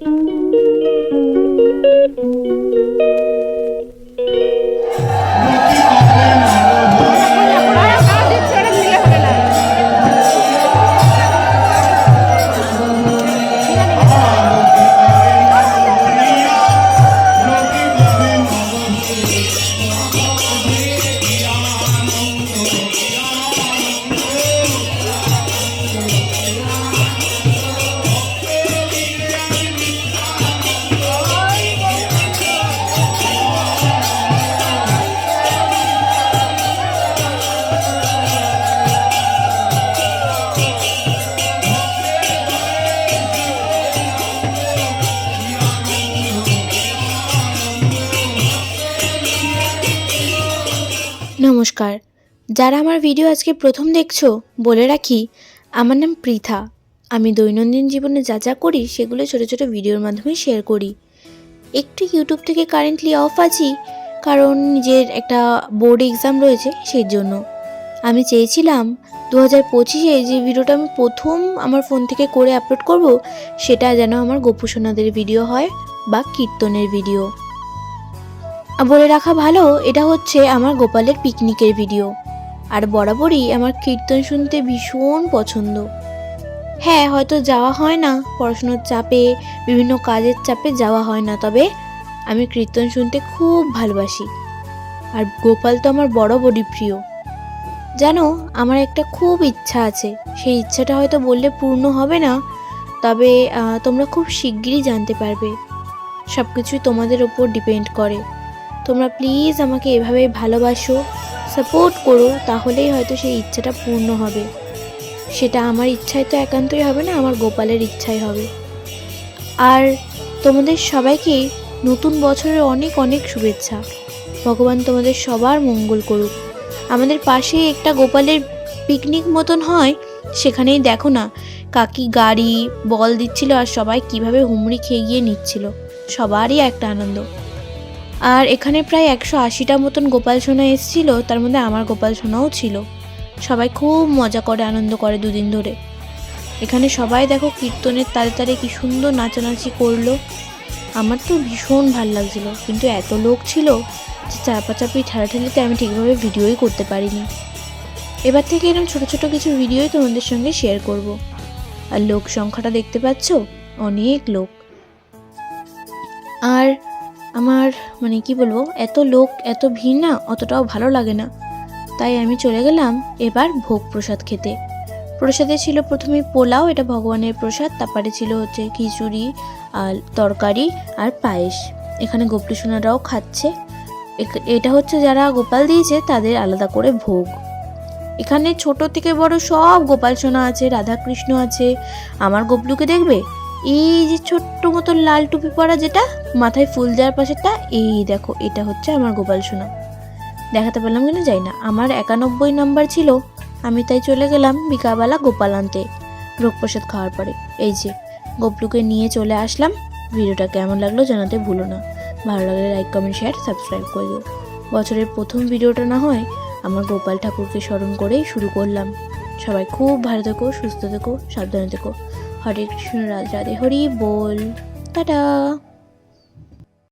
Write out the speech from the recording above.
Música নমস্কার। যারা আমার ভিডিও আজকে প্রথম দেখছ, বলে রাখি, আমার নাম পৃথা। আমি দৈনন্দিন জীবনে যা যা করি, সেগুলো ছোটো ছোটো ভিডিওর মাধ্যমে শেয়ার করি। একটু ইউটিউব থেকে কারেন্টলি অফ আছি, কারণ নিজের একটা বোর্ড এক্সাম রয়েছে, সেই জন্য। আমি চেয়েছিলাম দু হাজার পঁচিশে যে ভিডিওটা আমি প্রথম আমার ফোন থেকে করে আপলোড করব, সেটা যেন আমার গোপুসোনাদের ভিডিও হয় বা কীর্তনের ভিডিও বলে রাখা ভালো, এটা হচ্ছে আমার গোপালের পিকনিকের ভিডিও আর বরাবরই আমার কীর্তন শুনতে ভীষণ পছন্দ। হ্যাঁ হয়তো যাওয়া হয় না, পড়াশুনোর চাপে, বিভিন্ন কাজের চাপে যাওয়া হয় না, তবে আমি কীর্তন শুনতে খুব ভালোবাসি। আর গোপাল তো আমার বরাবরই প্রিয়। জানো, আমার একটা খুব ইচ্ছা আছে। সেই ইচ্ছাটা হয়তো বললে পূর্ণ হবে না, তবে তোমরা খুব শিগগিরই জানতে পারবে। সব কিছুই তোমাদের ওপর ডিপেন্ড করে। তোমরা প্লিজ আমাকে এভাবে ভালোবাসো সাপোর্ট করো, তাহলেই হয়তো সেই ইচ্ছাটা পূর্ণ হবে। সেটা আমার ইচ্ছায় তো একান্তই হবে না, আমার গোপালের ইচ্ছাই হবে। আর তোমাদের সবাইকে নতুন বছরের অনেক অনেক শুভেচ্ছা। ভগবান তোমাদের সবার মঙ্গল করুক। আমাদের পাশে একটা গোপালের পিকনিক মতন হয়, সেখানেই দেখো না কাকি গাড়ি, বল দিচ্ছিল আর সবাই কীভাবে হুমড়ি খেয়ে গিয়ে নিচ্ছিল। সবারই একটা আনন্দ। আর এখানে প্রায় একশো আশিটা মতন গোপাল সোনা এসেছিল, তার মধ্যে আমার গোপাল সোনাও ছিল। সবাই খুব মজা করে, আনন্দ করে দুদিন ধরে। এখানে সবাই দেখো কীর্তনের তালে তালে কি সুন্দর নাচানাচি করল। আমার তো ভীষণ ভালো লাগছিল, কিন্তু এত লোক ছিল যে চাপাচাপি, ঠেলাঠেলিতে আমি ঠিকভাবে ভিডিওই করতে পারিনি। এবার থেকে এরকম ছোট ছোট কিছু ভিডিওই তোমাদের সঙ্গে শেয়ার করব। আর লোক সংখ্যাটা দেখতে পাচ্ছ? অনেক লোক। আর আমার মানে কি বলব, এত লোক, এত ভিড় না, অতটাও ভালো লাগে না। তাই আমি চলে গেলাম এবার ভোগ প্রসাদ খেতে। প্রসাদে ছিল প্রথমে পোলাও, এটা ভগবানের প্রসাদ, তারপরে ছিল হচ্ছে খিচুড়ি, আর তরকারি আর পায়েস। এখানে গোপটি সোনারাও খাচ্ছে এটা হচ্ছে যারা গোপাল দিয়েছে, তাদের আলাদা করে ভোগ। এখানে ছোট থেকে বড় সব গোপাল সোনা আছে, রাধাকৃষ্ণ আছে। আমার গোপলুকে দেখবে? এই যে ছোট্ট মতো লাল টুপি পরা যেটা, মাথায় ফুল দেওয়ার পাশেরটা, এই দেখো, এটা হচ্ছে আমার গোপাল সোনা। দেখাতে পারলাম কিনা যাই না। আমার একানব্বই নাম্বার ছিল। আমি তাই চলে গেলাম বিকালবেলা গোপাল আনতে ভোগ প্রসাদ খাওয়ার পরে। এই যে, গোপলুকে নিয়ে চলে আসলাম। ভিডিওটা কেমন লাগল জানাতে ভুলো না। ভালো লাগলে লাইক কমেন্ট শেয়ার সাবস্ক্রাইব করে দিও। বছরের প্রথম ভিডিওটা না হয়, আমার গোপাল ঠাকুরকে স্মরণ করেই শুরু করলাম। সবাই খুব ভালো থেকো, সুস্থ থেকো, সাবধানে থেকো। হরে কৃষ্ণ রাজ রাধে হরি বল টাটা।